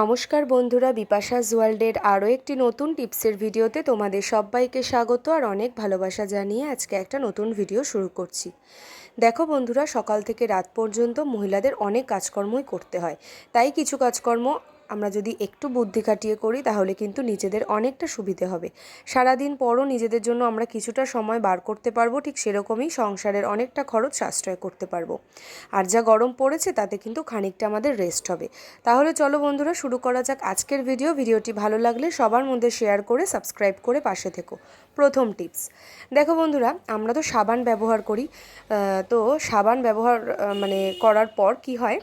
নমস্কার বন্ধুরা, বিপাশা ওয়ার্ল্ডের আরও একটি নতুন টিপসের ভিডিওতে তোমাদের সবাইকে স্বাগত আর অনেক ভালোবাসা জানিয়ে আজকে একটা নতুন ভিডিও শুরু করছি। দেখো বন্ধুরা, সকাল থেকে রাত পর্যন্ত মহিলাদের অনেক কাজকর্মই করতে হয়। তাই কিছু কাজকর্ম আমরা যদি একটু বুদ্ধি খাটিয়ে করি, তাহলে কিন্তু নিজেদের অনেকটা সুবিধে হবে। সারাদিন পরও নিজেদের জন্য আমরা কিছুটা সময় বার করতে পারব, ঠিক সেরকমই সংসারের অনেকটা খরচ সাশ্রয় করতে পারব। আর যা গরম পড়েছে, তাতে কিন্তু খানিকটা আমাদের রেস্ট হবে। তাহলে চলো বন্ধুরা, শুরু করা যাক আজকের ভিডিও ভিডিওটি ভালো লাগলে সবার মধ্যে শেয়ার করে সাবস্ক্রাইব করে পাশে থেকো। প্রথম টিপস দেখো বন্ধুরা, আমরা তো সাবান ব্যবহার করি। তো সাবান ব্যবহার মানে করার পর কি হয়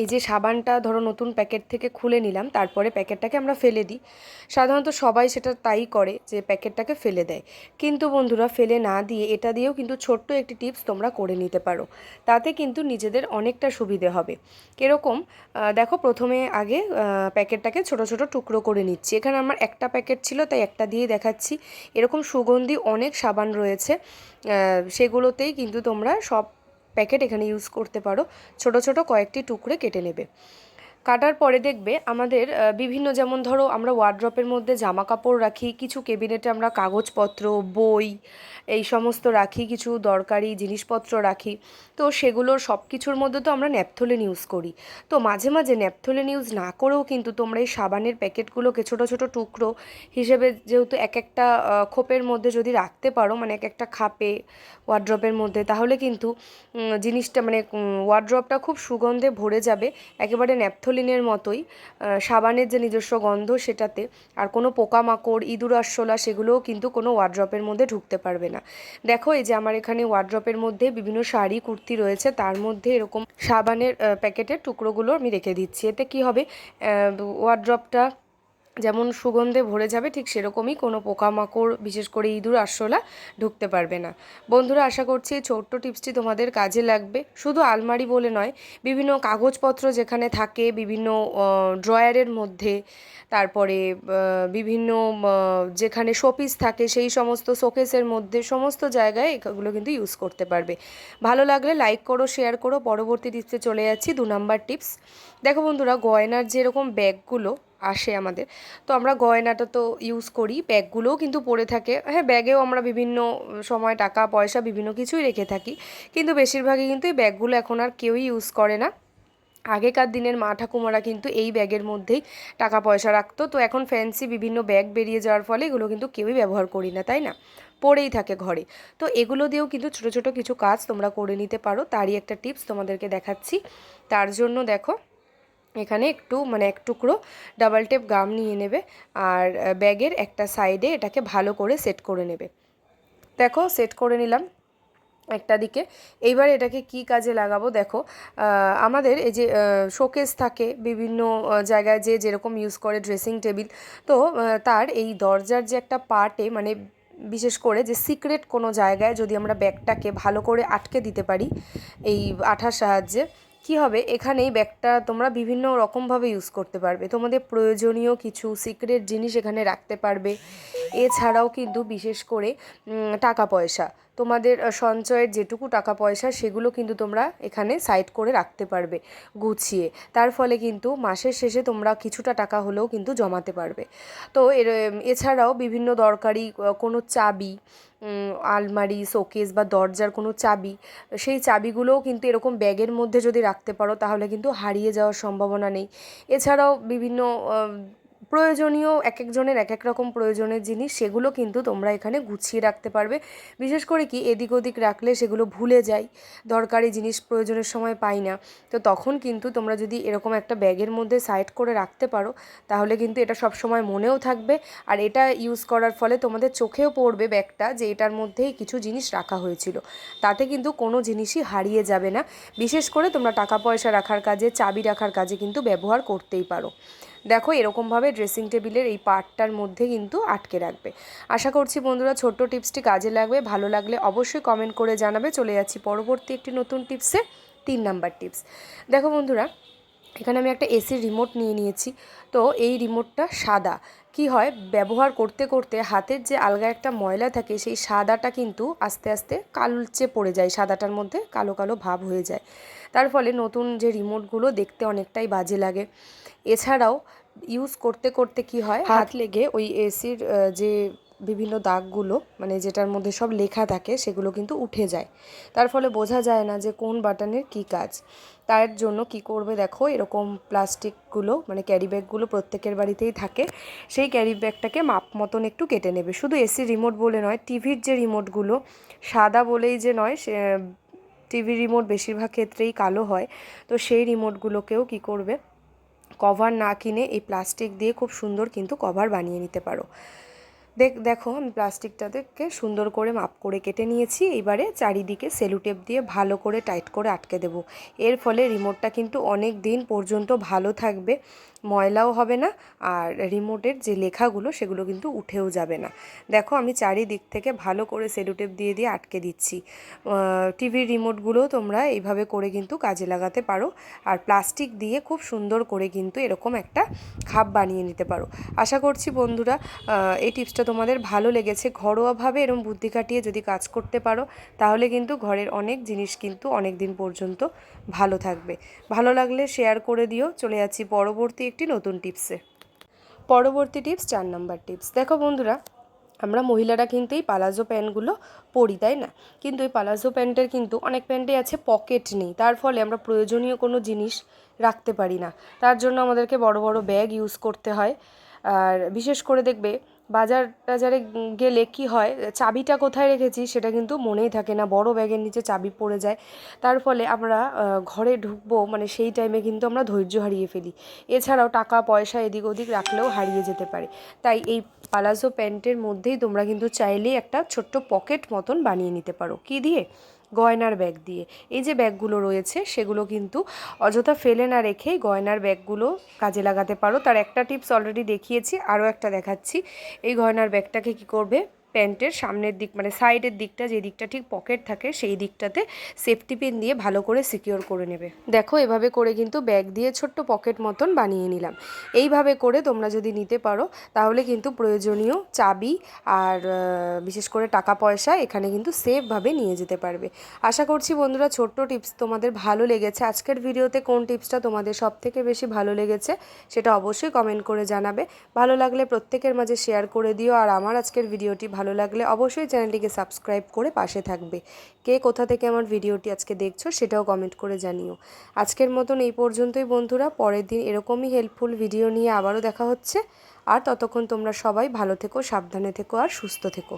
এই যে সাবানটা ধরো নতুন প্যাকেট থেকে খুলে নিলাম, তারপরে প্যাকেটটাকে আমরা ফেলে দিই। সাধারণত সবাই সেটা তাই করে যে প্যাকেটটাকে ফেলে দেয়। কিন্তু বন্ধুরা, ফেলে না দিয়ে এটা দিয়েও কিন্তু ছোট্ট একটি টিপস তোমরা করে নিতে পারো। তাতে কিন্তু নিজেদের অনেকটা সুবিধে হবে। কীরকম দেখো প্রথমে আগে প্যাকেটটাকে ছোট ছোট টুকরো করে নিচ্ছি। এখানে আমার একটা প্যাকেট ছিল, তাই একটা দিয়ে দেখাচ্ছি। এরকম সুগন্ধি অনেক সাবান রয়েছে সেগুলোতেই কিন্তু তোমরা সব প্যাকেট এখানে ইউজ করতে পারো। ছোট ছোট কয়েকটি টুকরে কেটে নেবে। কাটার পরে দেখবে আমাদের বিভিন্ন যেমন ধরো আমরা ওয়ার্ড্রপের মধ্যে জামা কাপড় রাখি, কিছু কেবিনেটে আমরা কাগজপত্র, বই, এই সমস্ত রাখি, কিছু দরকারি জিনিসপত্র রাখি। তো সেগুলোর সব কিছুর মধ্যে তো আমরা ন্যাপথলিন ইউজ করি। তো মাঝে মাঝে ন্যাপথলিন ইউজ না করেও কিন্তু তোমরা এই সাবানের প্যাকেটগুলোকে ছোট ছোট টুকরো হিসেবে যেহেতু এক একটা খোপের মধ্যে যদি রাখতে পারো মানে এক একটা খাপে ওয়ার্ড্রপের মধ্যে, তাহলে কিন্তু জিনিসটা মানে ওয়ার্ড্রপটা খুব সুগন্ধে ভরে যাবে। একেবারে ন্যাপথলিনের মতোই সাবানের যে নিজস্ব গন্ধ সেটাতে আর কোনো পোকামাকড়, ইঁদুর আরশোলা সেগুলোও কিন্তু কোনো ওয়ার্ড্রপের মধ্যে ঢুকতে পারবে না। দেখো, এই যে আমার এখানে ওয়ার্ড্রপের মধ্যে বিভিন্ন শাড়ি, কুর্তি রয়েছে, তার মধ্যে এরকম সাবানের প্যাকেটের টুকরোগুলো আমি রেখে দিচ্ছি। এতে কি হবে? ওয়ার্ড্রপটা যেমন সুগন্ধে ভরে যাবে, ঠিক সেরকমই কোনো পোকামাকড়, বিশেষ করে ইঁদুর, আরশোলা ঢুকতে পারবে না। বন্ধুরা, আশা করছি এই ছোট্ট টিপসটি তোমাদের কাজে লাগবে। শুধু আলমারি বলে নয়, বিভিন্ন কাগজপত্র যেখানে থাকে, বিভিন্ন ড্রয়ারের মধ্যে, তারপরে বিভিন্ন যেখানে শোপিস থাকে, সেই সমস্ত শোকেসের মধ্যে সমস্ত জায়গায় এগুলো কিন্তু ইউজ করতে পারবে। ভালো লাগলে লাইক করো, শেয়ার করো। পরবর্তী টিপসে চলে যাচ্ছি, দু নাম্বার টিপস। দেখো বন্ধুরা, গয়নার যেরকম ব্যাগগুলো আসে আমাদের। তো আমরা গয়নাটা তো ইউজ করি, ব্যাগগুলোও কিন্তু পরে থাকে। হ্যাঁ ব্যাগেও আমরা বিভিন্ন সময় টাকা, পয়সা, বিভিন্ন কিছুই রেখে থাকি। কিন্তু বেশিরভাগই কিন্তু এই ব্যাগগুলো এখন আর কেউই ইউজ করে না। আগেকার দিনের মা ঠাকুমারা কিন্তু এই ব্যাগের মধ্যেই টাকা, পয়সা রাখতো। তো এখন ফ্যান্সি বিভিন্ন ব্যাগ বেরিয়ে যাওয়ার ফলে এগুলো কিন্তু কেউই ব্যবহার করি না, তাই না? পড়েই থাকে ঘরে। তো এগুলো দিয়েও কিন্তু ছোটো ছোটো কিছু কাজ তোমরা করে নিতে পারো। তারই একটা টিপস তোমাদেরকে দেখাচ্ছি। তার জন্য দেখো এখানে একটু মানে এক টুকরো ডাবল টেপ গাম নিয়ে নেবে আর ব্যাগের একটা সাইডে এটাকে ভালো করে সেট করে নেবে। দেখো সেট করে নিলাম একটা দিকে। এইবার এটাকে কি কাজে লাগাবো? দেখো আমাদের এই যে শোকেস থাকে বিভিন্ন জায়গায় যে যেরকম ইউজ করে ড্রেসিং টেবিল তো তার এই দরজার যে একটা পার্টে মানে বিশেষ করে যে সিক্রেট কোনো জায়গায় যদি আমরা ব্যাগটাকে ভালো করে আটকে দিতে পারি, এই আঠার সাহায্যে কি হবে? এখানে এই ব্যাগটা তোমরা বিভিন্ন রকমভাবে ইউজ করতে পারবে। তোমাদের প্রয়োজনীয় কিছু সিক্রেট জিনিস এখানে রাখতে পারবে। এছাড়াও কিন্তু বিশেষ করে টাকা পয়সা। তোমাদের সঞ্চয়ের যেটুকু টাকা পয়সা, সেগুলো কিন্তু তোমরা এখানে সাইড করে রাখতে পারবে, গুছিয়ে। তার ফলে কিন্তু মাসের শেষে তোমরা কিছুটা টাকা হলেও কিন্তু জমাতে পারবে। তো এর এছাড়াও বিভিন্ন দরকারি কোনো চাবি আলমারি, শোকেস বা দরজার কোনো চাবি, সেই চাবিগুলোও কিন্তু এরকম ব্যাগের মধ্যে যদি রাখতে পারো তাহলে কিন্তু হারিয়ে যাওয়ার সম্ভাবনা নেই। এছাড়াও বিভিন্ন প্রয়োজনীয় এক একজনের এক এক রকম প্রয়োজনের জিনিস, সেগুলো কিন্তু তোমরা এখানে গুছিয়ে রাখতে পারবে। বিশেষ করে কি, এদিক ওদিক রাখলে সেগুলো ভুলে যাই, দরকারি জিনিস প্রয়োজনের সময় পাই না। তো তখন কিন্তু তোমরা যদি এরকম একটা ব্যাগের মধ্যে সাইড করে রাখতে পারো, তাহলে কিন্তু এটা সব সময় মনেও থাকবে। আর এটা ইউজ করার ফলে তোমাদের চোখেও পড়বে ব্যাগটা যে এটার মধ্যেই কিছু জিনিস রাখা হয়েছিল। তাতে কিন্তু কোনো জিনিসই হারিয়ে যাবে না। বিশেষ করে তোমরা টাকা পয়সা রাখার কাজে, চাবি রাখার কাজে কিন্তু ব্যবহার করতেই পারো। দেখো, এরকমভাবে ড্রেসিং টেবিলের এই পার্টটার মধ্যে কিন্তু আটকে রাখবে। আশা করছি বন্ধুরা ছোট্ট টিপসটি কাজে লাগবে, ভালো লাগলে অবশ্যই কমেন্ট করে জানাবে। চলে যাচ্ছি পরবর্তী একটি নতুন টিপসে, তিন নাম্বার টিপস। দেখো বন্ধুরা, এখানে আমি একটা এসির রিমোট নিয়ে নিয়েছি। তো এই রিমোটটা সাদা। কি হয়, ব্যবহার করতে করতে হাতের যে আলগা একটা ময়লা থাকে, সেই সাদাটা কিন্তু আস্তে আস্তে কালচে পড়ে যায়। সাদাটার মধ্যে কালো কালো ভাব হয়ে যায়। তার ফলে নতুন যে রিমোটগুলো দেখতে অনেকটাই বাজে লাগে। এছাড়াও ইউজ করতে করতে কি হয়? হাত লেগে ওই এসির যে বিভিন্ন দাগগুলো মানে যেটার মধ্যে সব লেখা থাকে সেগুলো কিন্তু উঠে যায়। তার ফলে বোঝা যায় না যে কোন বাটনের কী কাজ। তার জন্য কি করবে দেখো এরকম প্লাস্টিকগুলো মানে ক্যারি ব্যাগগুলো প্রত্যেকের বাড়িতেই থাকে সেই ক্যারি ব্যাগটাকে মাপ মতন একটু কেটে নেবে। শুধু এসি রিমোট বলে নয় টিভির যে রিমোটগুলো সাদা বলেই যে নয় সে টিভি রিমোট বেশিরভাগ ক্ষেত্রেই কালো হয়। তো সেই রিমোটগুলোকেও কি করবে? কভার না কিনে এই প্লাস্টিক দিয়ে খুব সুন্দর কিন্তু কভার বানিয়ে নিতে পারো। দেখ, দেখো, আমি প্লাস্টিকটাকে সুন্দর করে মাপ করে কেটে নিয়েছি। এবারে চারিদিকে সেলুটেপ দিয়ে ভালো করে টাইট করে আটকে দেব। এর ফলে রিমোটটা কিন্তু অনেক দিন পর্যন্ত ভালো থাকবে, ময়লাও হবে না, আর রিমোটের যে লেখাগুলো, সেগুলো কিন্তু উঠেও যাবে না। দেখো, আমি চারিদিক থেকে ভালো করে সেলুটেপ দিয়ে দিয়ে আটকে দিচ্ছি। টিভির রিমোটগুলো তোমরা এইভাবে করে কিন্তু কাজে লাগাতে পারো। আর প্লাস্টিক দিয়ে খুব সুন্দর করে কিন্তু এরকম একটা খাপ বানিয়ে নিতে পারো। আশা করছি বন্ধুরা এই টিপসটা তোমাদের ভালো লেগেছে, ঘরোয়াভাবে এরম বুদ্ধি কাটিয়ে যদি কাজ করতে পারো, তাহলে কিন্তু ঘরের অনেক জিনিস কিন্তু অনেক দিন পর্যন্ত ভালো থাকবে। ভালো লাগলে শেয়ার করে দিও। চলে যাচ্ছি পরবর্তী একটি নতুন টিপসে পরবর্তী টিপস চার নাম্বার টিপস দেখো বন্ধুরা, আমরা মহিলারা কিন্তু এই পালাজো প্যান্টগুলো পরি, তাই না? কিন্তু এই পালাজো প্যান্টের কিন্তু অনেক প্যান্টে আছে পকেট নেই। তার ফলে আমরা প্রয়োজনীয় কোনো জিনিস রাখতে পারি না। তার জন্য আমাদেরকে বড় বড় ব্যাগ ইউজ করতে হয়। আর বিশেষ করে দেখবে বাজার টাজারে গেলে কি হয়? চাবিটা কোথায় রেখেছি সেটা কিন্তু মনেই থাকে না। বড় ব্যাগের নিচে চাবি পড়ে যায়। তার ফলে আমরা ঘরে ঢুকবো মানে সেই টাইমে কিন্তু আমরা ধৈর্য হারিয়ে ফেলি। এছাড়াও টাকা, পয়সা এদিক ওদিক রাখলেও হারিয়ে যেতে পারে। তাই এই পালাজো প্যান্টের মধ্যেই তোমরা কিন্তু চাইলেই একটা ছোট্ট পকেট মতন বানিয়ে নিতে পারো। কি দিয়ে? গয়নার ব্যাগ দিয়ে। এই যে ব্যাগগুলো রয়েছে, সেগুলো কিন্তু অযথা ফেলে না রেখেই গয়নার ব্যাগগুলো কাজে লাগাতে পারো। তার একটা টিপস অলরেডি দেখিয়েছি, আরও একটা দেখাচ্ছি। এই গয়নার ব্যাগটাকে কি করবে? প্যান্টের সামনের দিক মানে সাইডের দিকটা যে দিকটা ঠিক পকেট থাকে সেই দিকটাতে সেফটি পিন দিয়ে ভালো করে সিকিওর করে নেবে। দেখো এভাবে করে কিন্তু ব্যাগ দিয়ে ছোট্ট পকেট মতন বানিয়ে নিলাম। এইভাবে করে তোমরা যদি নিতে পারো, তাহলে কিন্তু প্রয়োজনীয় চাবি আর বিশেষ করে টাকা পয়সা এখানে কিন্তু সেফভাবে নিয়ে যেতে পারবে। আশা করছি বন্ধুরা ছোট্ট টিপস তোমাদের ভালো লেগেছে। আজকের ভিডিওতে কোন টিপসটা তোমাদের সব থেকে বেশি ভালো লেগেছে সেটা অবশ্যই কমেন্ট করে জানাবে। ভালো লাগলে প্রত্যেকের মাঝে শেয়ার করে দিও। আর আমার আজকের ভিডিওটি ভালো লাগলে অবশ্যই চ্যানেলটিকে সাবস্ক্রাইব করে পাশে থাকবে। কে কোথা থেকে আমার ভিডিওটি আজকে দেখছ সেটাও কমেন্ট করে জানিও। আজকের মতন এই পর্যন্তই বন্ধুরা, পরের দিন এরকমই হেল্পফুল ভিডিও নিয়ে আবারও দেখা হচ্ছে। আর ততক্ষণ তোমরা সবাই ভালো থেকো, সাবধানে থেকো আর সুস্থ থেকো।